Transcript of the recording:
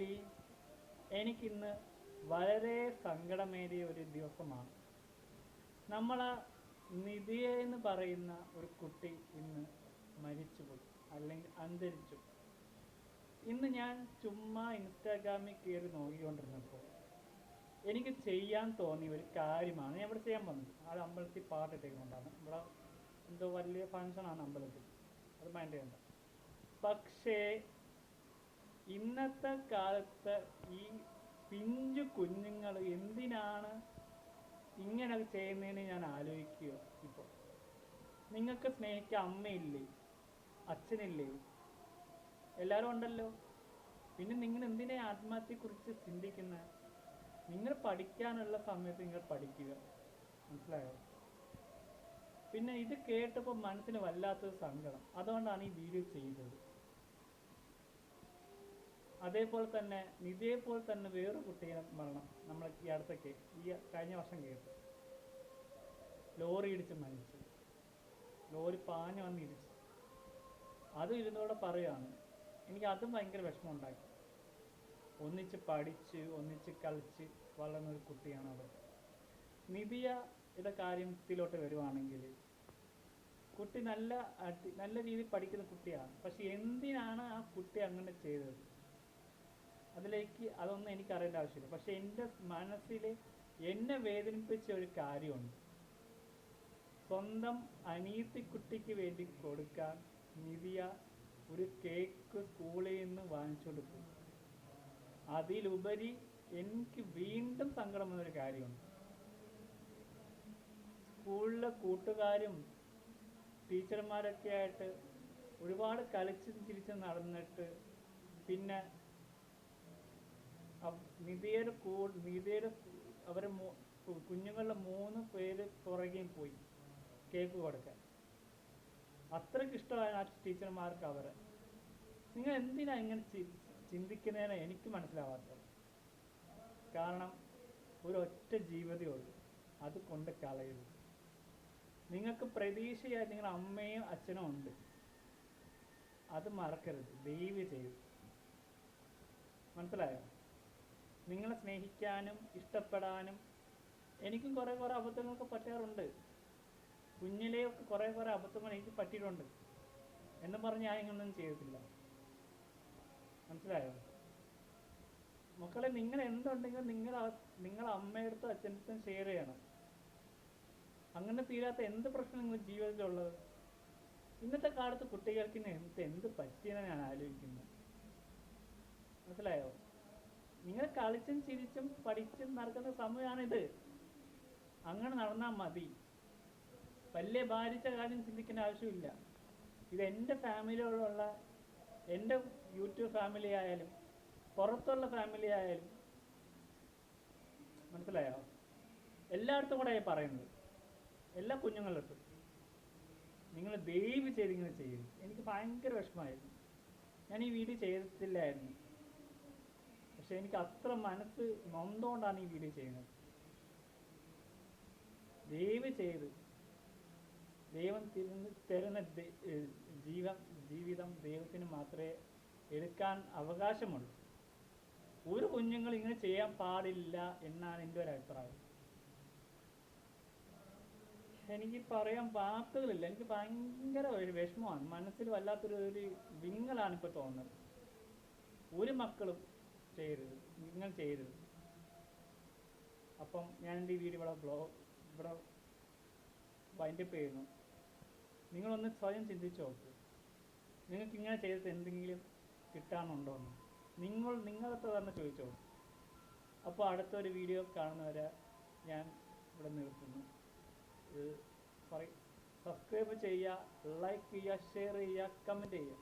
Actually എനിക്കിന്ന് വളരെ സങ്കടമേറിയ ഒരു ദിവസമാണ്. നമ്മൾ നിധിയ എന്ന് പറയുന്ന ഒരു കുട്ടി ഇന്ന് മരിച്ചുപോയി അല്ലെങ്കിൽ അന്തരിച്ചു ഇന്ന് ഞാൻ ചുമ്മാ ഇൻസ്റ്റാഗ്രാമിൽ കയറി നോക്കിക്കൊണ്ടിരുന്നപ്പോൾ എനിക്ക് ചെയ്യാൻ തോന്നിയ ഒരു കാര്യമാണ്. ഞാൻ ഇവിടെ ചെയ്യാൻ വന്നത്. ആ അമ്പലത്തിൽ പാട്ടിട്ടേക്കൊണ്ടാണ് ഇവിടെ എന്തോ വലിയ ഫങ്ഷനാണ് അമ്പലത്തിൽ. അത് മൈൻഡ് ചെയ്യണ്ട. പക്ഷേ ഇന്നത്തെ കാലത്ത് ഈ പിഞ്ചു കുഞ്ഞുങ്ങൾ എന്തിനാണ് ഇങ്ങനെ ചെയ്യുന്നതിന് ഞാൻ ആലോചിക്കുക ഇപ്പോൾ നിങ്ങൾക്ക് സ്നേഹിക്കാൻ അമ്മയില്ലേ? അച്ഛനില്ലേ? എല്ലാവരും ഉണ്ടല്ലോ. പിന്നെ നിങ്ങൾ എന്തിനാ ആത്മഹത്യയെക്കുറിച്ച് ചിന്തിക്കുന്നത് നിങ്ങൾ പഠിക്കാനുള്ള സമയത്ത് നിങ്ങൾ പഠിക്കുക. മനസ്സിലായോ? പിന്നെ ഇത് കേട്ടപ്പോൾ മനസ്സിന് വല്ലാത്തൊരു സങ്കടം. അതുകൊണ്ടാണ് ഈ വീഡിയോ ചെയ്തത്. അതേപോലെ തന്നെ നിധിയെ പോലെ തന്നെ വേറൊരു കുട്ടിയുടെ മരണം നമ്മൾ ഈ അടുത്തൊക്കെ ഈ കഴിഞ്ഞ വർഷം കേട്ടു. ലോറി ഇടിച്ച് മരിച്ചു. ലോറി പാഞ്ഞു വന്ന് ഇടിച്ചു. അതും ഇരുന്നോടെ പറയുകയാണ് എനിക്ക് അതും ഭയങ്കര വിഷമം ഉണ്ടാക്കി ഒന്നിച്ച് പഠിച്ച് ഒന്നിച്ച് കളിച്ച് വളർന്ന ഒരു കുട്ടിയാണ് അവർ നിധിയുടെ കാര്യത്തിലോട്ട് വരുവാണെങ്കിൽ കുട്ടി നല്ല നല്ല രീതിയിൽ പഠിക്കുന്ന കുട്ടിയാണ്. പക്ഷെ എന്തിനാണ് ആ കുട്ടി അങ്ങനെ ചെയ്തത്? അതിലേക്ക് അതൊന്നും എനിക്ക് അറിയേണ്ട ആവശ്യമില്ല. പക്ഷെ എന്റെ മനസ്സിൽ എന്നെ വേദനിപ്പിച്ച ഒരു കാര്യമുണ്ട്. സ്വന്തം അനീത്തിക്കുട്ടിക്ക് വേണ്ടി കൊടുക്കാൻ നിധിയ ഒരു കേക്ക് സ്കൂളിൽ നിന്ന് വാങ്ങിച്ചുകൊണ്ട് പോയി. അതിലുപരി എനിക്ക് വീണ്ടും സങ്കടം വന്നൊരു കാര്യമുണ്ട്. സ്കൂളിലെ കൂട്ടുകാരും ടീച്ചർമാരൊക്കെ ആയിട്ട് ഒരുപാട് കളിച്ചും ചിരിച്ചും നടന്നിട്ട് പിന്നെ നിധിയുടെ കൂ നിധിയുടെ കു- കുഞ്ഞുങ്ങളുടെ മൂന്ന് പേര് പുറകെയും പോയി കേക്ക് കൊടുക്കാൻ. അത്രയ്ക്ക് ഇഷ്ടമായ ആ ടീച്ചർമാർക്ക് അവരെ. നിങ്ങൾ എന്തിനാ ഇങ്ങനെ ചിന്തിക്കുന്നതിനെ എനിക്ക് മനസ്സിലാവാത്തത്. കാരണം ഒരൊറ്റ ജീവിതമേ ഉള്ളൂ. അത് കൊണ്ട് കളയരുത്. നിങ്ങൾക്ക് പ്രതീക്ഷയായി നിങ്ങളുടെ അമ്മയും അച്ഛനും ഉണ്ട്. അത് മറക്കരുത്. ദൈവ ചെയ്തു മനസ്സിലായോ? നിങ്ങളെ സ്നേഹിക്കാനും ഇഷ്ടപ്പെടാനും എനിക്കും കുറേ കുറേ അബദ്ധങ്ങളൊക്കെ പറ്റാറുണ്ട്. കുഞ്ഞിലെയൊക്കെ കുറേ കുറേ അബദ്ധങ്ങൾ എനിക്ക് പറ്റിയിട്ടുണ്ട്. എന്നും പറഞ്ഞ് ഞാൻ ഇങ്ങനൊന്നും ചെയ്തിട്ടില്ല മനസ്സിലായോ? മക്കളെ നിങ്ങൾ എന്തുണ്ടെങ്കിലും നിങ്ങൾ നിങ്ങൾ അമ്മയടുത്തും അച്ഛനടുത്തും ഷെയർ ചെയ്യണം. അങ്ങനെ തീരാത്ത എന്ത് പ്രശ്നം ജീവിതത്തിലുള്ളത്? ഇന്നത്തെ കാലത്ത് കുട്ടികൾക്ക് എന്ത് എന്ത് പറ്റിയെന്ന് ഞാൻ ആലോചിക്കുന്നു. മനസ്സിലായോ? നിങ്ങൾ കളിച്ചും ചിരിച്ചും പഠിച്ചും നടക്കുന്ന സമയമാണിത്. അങ്ങനെ നടന്നാൽ മതി. വലിയ ഭാരിച്ച കാര്യം ചിന്തിക്കേണ്ട ആവശ്യമില്ല. ഇത് എന്റെ ഫാമിലിയോടുള്ള എന്റെ യൂട്യൂബ് ഫാമിലി ആയാലും പുറത്തുള്ള ഫാമിലി ആയാലും മനസ്സിലായോ? എല്ലായിടത്തും കൂടെ ഈ പറയുന്നത്. എല്ലാ കുഞ്ഞുങ്ങളിടത്തും. നിങ്ങൾ ദയവ് ചെയ്ത് ഇങ്ങനെ ചെയ്യും എനിക്ക് ഭയങ്കര വിഷമമായിരുന്നു. ഞാൻ ഈ വീഡിയോ ചെയ്തിട്ടില്ലായിരുന്നു. പക്ഷെ എനിക്ക് അത്ര മനസ്സ് നൊന്തുകൊണ്ടാണ് ഈ വീഡിയോ ചെയ്യുന്നത്. ദയവ് ചെയ്ത് ദൈവം തിരുന്ന് തരുന്ന ജീവൻ ജീവിതം ദൈവത്തിന് മാത്രമേ എടുക്കാൻ അവകാശമുള്ളൂ. ഒരു കുഞ്ഞുങ്ങൾ ഇങ്ങനെ ചെയ്യാൻ പാടില്ല എന്നാണ് എന്റെ ഒരു അഭിപ്രായം. എനിക്ക് പറയാൻ വാർത്തകളില്ല എനിക്ക് ഭയങ്കര ഒരു വിഷമമാണ്. മനസ്സിൽ വല്ലാത്തൊരു ഒരു വിങ്ങലാണ് ഇപ്പോൾ തോന്നുന്നത്. ഒരു മക്കളും ചെയ്യരുത്. നിങ്ങൾ ചെയ്യരുത്. അപ്പം ഞാൻ എന്റെ ഈ വീഡിയോ ഇവിടെ ബ്ലോ ഇവിടെ വൈൻഡപ്പ് ചെയ്യുന്നു. നിങ്ങളൊന്ന് സ്വയം ചിന്തിച്ച് നോക്ക്. നിങ്ങൾക്ക് ഇങ്ങനെ ചെയ്തിട്ട് എന്തെങ്കിലും കിട്ടാനുണ്ടോ എന്ന് നിങ്ങൾ നിങ്ങളത്തെ തന്നെ ചോദിച്ചോ അപ്പോൾ അടുത്തൊരു വീഡിയോ കാണുന്നവരെ ഞാൻ ഇവിടെ നിർത്തുന്നു. ഇത് പറയും സബ്സ്ക്രൈബ് ചെയ്യുക ലൈക്ക് ചെയ്യുക ഷെയർ ചെയ്യുക കമന്റ് ചെയ്യുക.